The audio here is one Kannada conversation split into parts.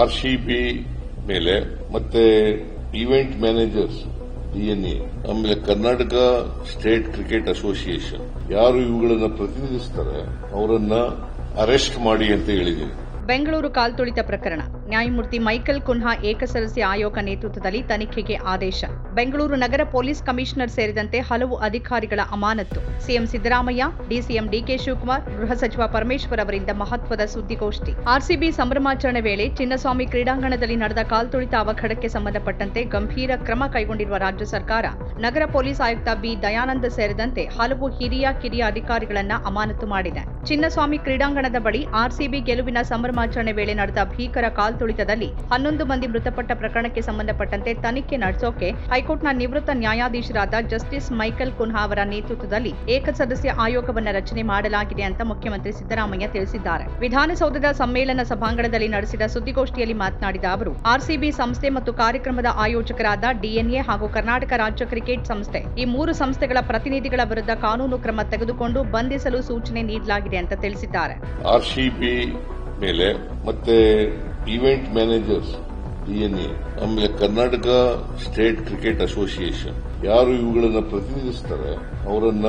ಆರ್ ಸಿ ಬಿ ಮೇಲೆ ಮತ್ತೆ ಇವೆಂಟ್ ಮ್ಯಾನೇಜರ್ಸ್ ಡಿಎನ್ಎ ಆಮೇಲೆ ಕರ್ನಾಟಕ ಸ್ಟೇಟ್ ಕ್ರಿಕೆಟ್ ಅಸೋಸಿಯೇಷನ್ ಯಾರು ಇವುಗಳನ್ನು ಪ್ರತಿನಿಧಿಸ್ತಾರೆ, ಅವರನ್ನ ಅರೆಸ್ಟ್ ಮಾಡಿ ಅಂತ ಹೇಳಿದ್ದೀನಿ ಬೆಂಗಳೂರು ಕಾಲ್ತುಳಿತ ಪ್ರಕರಣ. ನ್ಯಾಯಮೂರ್ತಿ ಮೈಕಲ್ ಕುನ್ಹಾ ಏಕಸದಸ್ಯ ಆಯೋಗ ನೇತೃತ್ವದಲ್ಲಿ ತನಿಖೆಗೆ ಆದೇಶ. ಬೆಂಗಳೂರು ನಗರ ಪೊಲೀಸ್ ಕಮಿಷನರ್ ಸೇರಿದಂತೆ ಹಲವು ಅಧಿಕಾರಿಗಳ ಅಮಾನತು CM Siddaramaiah, DCM DK Shivakumar, ಗೃಹ ಸಚಿವ ಪರಮೇಶ್ವರ್ ಅವರಿಂದ ಮಹತ್ವದ ಸುದ್ದಿಗೋಷ್ಠಿ. ಆರ್ಸಿಬಿ ಸಂಭ್ರಮಾಚರಣೆ ವೇಳೆ ಚಿನ್ನಸ್ವಾಮಿ ಕ್ರೀಡಾಂಗಣದಲ್ಲಿ ನಡೆದ ಕಾಲ್ತುಳಿತ ಅವಘಡಕ್ಕೆ ಸಂಬಂಧಪಟ್ಟಂತೆ ಗಂಭೀರ ಕ್ರಮ ಕೈಗೊಂಡಿರುವ ರಾಜ್ಯ ಸರ್ಕಾರ, ನಗರ ಪೊಲೀಸ್ ಆಯುಕ್ತ ಬಿ. ದಯಾನಂದ ಸೇರಿದಂತೆ ಹಲವು ಹಿರಿಯ, ಕಿರಿಯ ಅಧಿಕಾರಿಗಳನ್ನ ಅಮಾನತು ಮಾಡಿದೆ. ಚಿನ್ನಸ್ವಾಮಿ ಕ್ರೀಡಾಂಗಣದ ಬಳಿ ಆರ್ಸಿಬಿ ಗೆಲುವಿನ ಸಂಭ್ರಮಾಚರಣೆ ವೇಳೆ ನಡೆದ ಭೀಕರ ಕಾಲ್ತುಳಿತದಲ್ಲಿ ಹನ್ನೊಂದು ಮಂದಿ ಮೃತಪಟ್ಟ ಪ್ರಕರಣಕ್ಕೆ ಸಂಬಂಧಪಟ್ಟಂತೆ ತನಿಖೆ ನಡೆಸೋಕೆ ಹೈಕೋರ್ಟ್ನ ನಿವೃತ್ತ ನ್ಯಾಯಾಧೀಶರಾದ ಜಸ್ಟಿಸ್ ಮೈಕಲ್ ಕುನ್ಹಾ ಅವರ ನೇತೃತ್ವದಲ್ಲಿ ಏಕಸದಸ್ಯ ಆಯೋಗವನ್ನ ರಚನೆ ಮಾಡಲಾಗಿದೆ ಅಂತ ಮುಖ್ಯಮಂತ್ರಿ ಸಿದ್ದರಾಮಯ್ಯ ತಿಳಿಸಿದ್ದಾರೆ. ವಿಧಾನಸೌಧದ ಸಮ್ಮೇಳನ ಸಭಾಂಗಣದಲ್ಲಿ ನಡೆಸಿದ ಸುದ್ದಿಗೋಷ್ಠಿಯಲ್ಲಿ ಮಾತನಾಡಿದ ಅವರು, ಆರ್ಸಿಬಿ ಸಂಸ್ಥೆ ಮತ್ತು ಕಾರ್ಯಕ್ರಮದ ಆಯೋಜಕರಾದ ಡಿಎನ್ಎ ಹಾಗೂ ಕರ್ನಾಟಕ ರಾಜ್ಯ ಕ್ರಿಕೆಟ್ ಸಂಸ್ಥೆ ಈ ಮೂರು ಸಂಸ್ಥೆಗಳ ಪ್ರತಿನಿಧಿಗಳ ವಿರುದ್ಧ ಕಾನೂನು ಕ್ರಮ ತೆಗೆದುಕೊಂಡು ಬಂಧಿಸಲು ಸೂಚನೆ ನೀಡಲಾಗಿದೆ ಅಂತ ತಿಳಿಸಿದ್ದಾರೆ. ಆರ್ಸಿಬಿ ಮೇಲೆ ಮತ್ತೆ ಇವೆಂಟ್ ಮ್ಯಾನೇಜರ್ಸ್ ಡಿಎನ್ಎ ಆಮೇಲೆ ಕರ್ನಾಟಕ ಸ್ಟೇಟ್ ಕ್ರಿಕೆಟ್ ಅಸೋಸಿಯೇಷನ್ ಯಾರು ಇವುಗಳನ್ನ ಪ್ರತಿನಿಧಿಸ್ತಾರೆ ಅವರನ್ನ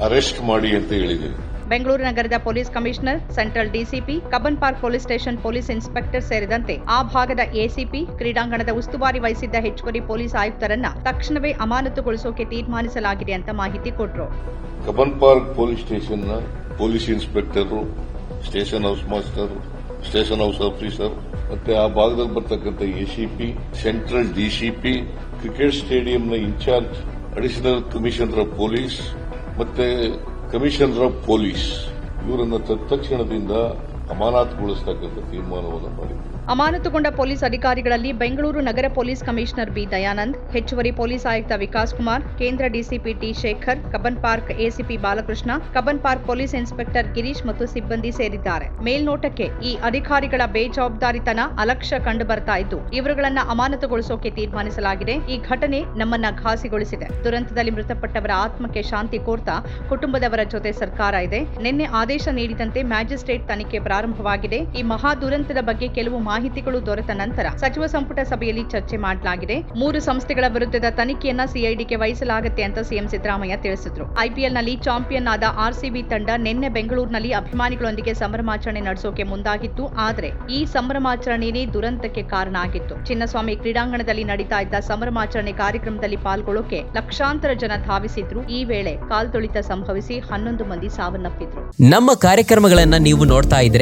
ಅರೆಸ್ಟ್ ಮಾಡಿ ಅಂತ ಹೇಳಿದ್ದೀನಿ. ಬೆಂಗಳೂರು ನಗರದ police commissioner central DCP Cubbon park police station police inspector ಸೇರಿದಂತೆ ಆ ಭಾಗದ ಎಸಿಪಿ ಕ್ರೀಡಾಂಗಣದ ಉಸ್ತುವಾರಿ ವಹಿಸಿದ್ದ ಹೆಚ್ಚುವರಿ ಪೊಲೀಸ್ ಆಯುಕ್ತರನ್ನ ತಕ್ಷಣವೇ ಅಮಾನತುಗೊಳಿಸೋಕೆ ತೀರ್ಮಾನಿಸಲಾಗಿದೆ ಅಂತ ಮಾಹಿತಿ ಕೊಟ್ಟರು Cubbon park police ಸ್ಟೇಷನ್ನ police inspector station house master station house officer, ಮತ್ತೆ ಆ ಭಾಗದಲ್ಲಿ ಬರ್ತಕ್ಕಂಥ ACP central DCP cricket ಸ್ಟೇಡಿಯಂನ incharge additional commissioner of police ಮತ್ತೆ ಕಮಿಷನರ್ ಆಫ್ ಪೊಲೀಸ್ ಇವರನ್ನು ತತ್ಕ್ಷಣದಿಂದ ಅಮಾನತುಗೊಳಿಸತಕ್ಕಂಥ ತೀರ್ಮಾನವನ್ನು ಮಾಡಿದೆ ಅಮಾನತುಗೊಂಡ ಪೊಲೀಸ್ ಅಧಿಕಾರಿಗಳಲ್ಲಿ ಬೆಂಗಳೂರು ನಗರ ಪೊಲೀಸ್ ಕಮಿಷನರ್ ಬಿ. ದಯಾನಂದ್, ಹೆಚ್ಚುವರಿ ಪೊಲೀಸ್ ಆಯುಕ್ತ ವಿಕಾಸ್ ಕುಮಾರ್, ಕೇಂದ್ರ DCP T. Shekhar, Cubbon park ACP Balakrishna, Cubbon park police inspector Girish ಮತ್ತು ಸಿಬ್ಬಂದಿ ಸೇರಿದ್ದಾರೆ. ಮೇಲ್ನೋಟಕ್ಕೆ ಈ ಅಧಿಕಾರಿಗಳ ಬೇಜವಾಬ್ದಾರಿತನ ಅಲಕ್ಷ್ಯ ಕಂಡು ಬರ್ತಾ ಇದ್ದು, ಇವರುಗಳನ್ನ ಅಮಾನತುಗೊಳಿಸೋಕೆ ತೀರ್ಮಾನಿಸಲಾಗಿದೆ. ಈ ಘಟನೆ ನಮ್ಮನ್ನ ಘಾಸಿಗೊಳಿಸಿದೆ. ದುರಂತದಲ್ಲಿ ಮೃತಪಟ್ಟವರ ಆತ್ಮಕ್ಕೆ ಶಾಂತಿ ಕೋರ್ತಾ ಕುಟುಂಬದವರ ಜೊತೆ ಸರ್ಕಾರ ಇದೆ. ನಿನ್ನೆ ಆದೇಶ ನೀಡಿದಂತೆ ಮ್ಯಾಜಿಸ್ಟ್ರೇಟ್ ತನಿಖೆ ಪ್ರಾರಂಭವಾಗಿದೆ. ಈ ಮಹಾ ದುರಂತದ ಬಗ್ಗೆ ಕೆಲವು ಮಾಹಿತಿಗಳು ದೊರೆತ ನಂತರ ಸಚಿವ ಸಂಪುಟ ಸಭೆಯಲ್ಲಿ ಚರ್ಚೆ ಮಾಡಲಾಗಿದೆ. ಮೂರು ಸಂಸ್ಥೆಗಳ ವಿರುದ್ಧದ ತನಿಖೆಯನ್ನ ಸಿಐಡಿಗೆ ವಹಿಸಲಾಗುತ್ತೆ ಅಂತ ಸಿಎಂ ಸಿದ್ದರಾಮಯ್ಯ ತಿಳಿಸಿದ್ರು. ಐಪಿಎಲ್ನಲ್ಲಿ ಚಾಂಪಿಯನ್ ಆದ ಆರ್ಸಿಬಿ ತಂಡ ನಿನ್ನೆ ಬೆಂಗಳೂರಿನಲ್ಲಿ ಅಭಿಮಾನಿಗಳೊಂದಿಗೆ ಸಂಭ್ರಮಾಚರಣೆ ನಡೆಸೋಕೆ ಮುಂದಾಗಿತ್ತು. ಆದರೆ ಈ ಸಂಭ್ರಮಾಚರಣೆಯೇ ದುರಂತಕ್ಕೆ ಕಾರಣ ಆಗಿತ್ತು. ಚಿನ್ನಸ್ವಾಮಿ ಕ್ರೀಡಾಂಗಣದಲ್ಲಿ ನಡೀತಾ ಇದ್ದ ಸಂಭ್ರಮಾಚರಣೆ ಕಾರ್ಯಕ್ರಮದಲ್ಲಿ ಪಾಲ್ಗೊಳ್ಳೋಕೆ ಲಕ್ಷಾಂತರ ಜನ ಧಾವಿಸಿದ್ರು. ಈ ವೇಳೆ ಕಾಲ್ತುಳಿತ ಸಂಭವಿಸಿ ಹನ್ನೊಂದು ಮಂದಿ ಸಾವನ್ನಪ್ಪಿದ್ರು. ನಮ್ಮ ಕಾರ್ಯಕ್ರಮಗಳನ್ನ ನೀವು ನೋಡ್ತಾ ಇದ್ರೆ